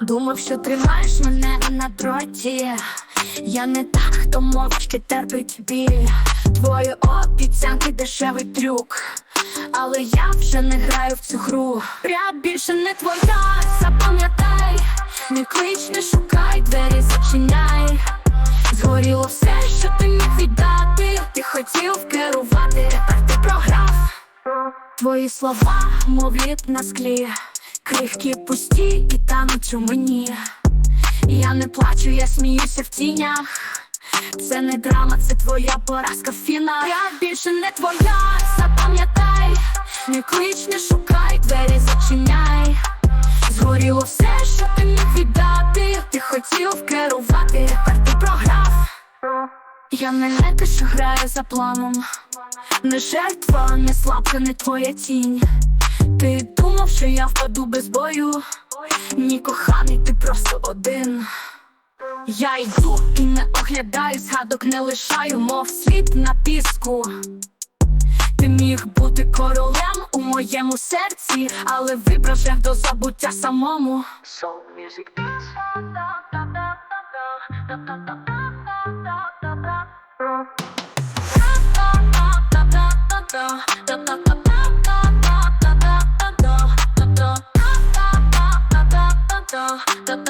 Думав, що тримаєш мене на дроті. Я не та, хто мовчки терпить біль. Твої обіцянки дешевий трюк. Але я вже не граю в цю гру. Я більше не твоя, запам'ятай, не клич, не шукай, двері зачиняй. Згоріло все, що ти міг віддати. Ти хотів керувати, тепер ти програв. Твої слова, мов на склі, крихкі пусті і тануть у мені. Я не плачу, я сміюся в тінях. Це не драма, це твоя поразка фіна. Я більше не твоя, запам'ятай, не клич, не шукай, двері зачиняй. Згоріло все, що ти міг віддати. Ти хотів керувати, тепер ти програв. Я не лека, що грає за планом. Не жертва, не слабка, не твоя тінь. Ти думав, що я впаду без бою. Ні, коханий, ти просто один. Я йду і не оглядаю, згадок не лишаю, мов слід на піску. Ти міг бути королем у моєму серці, але вибрав до забуття самому. Soul Music Beats. the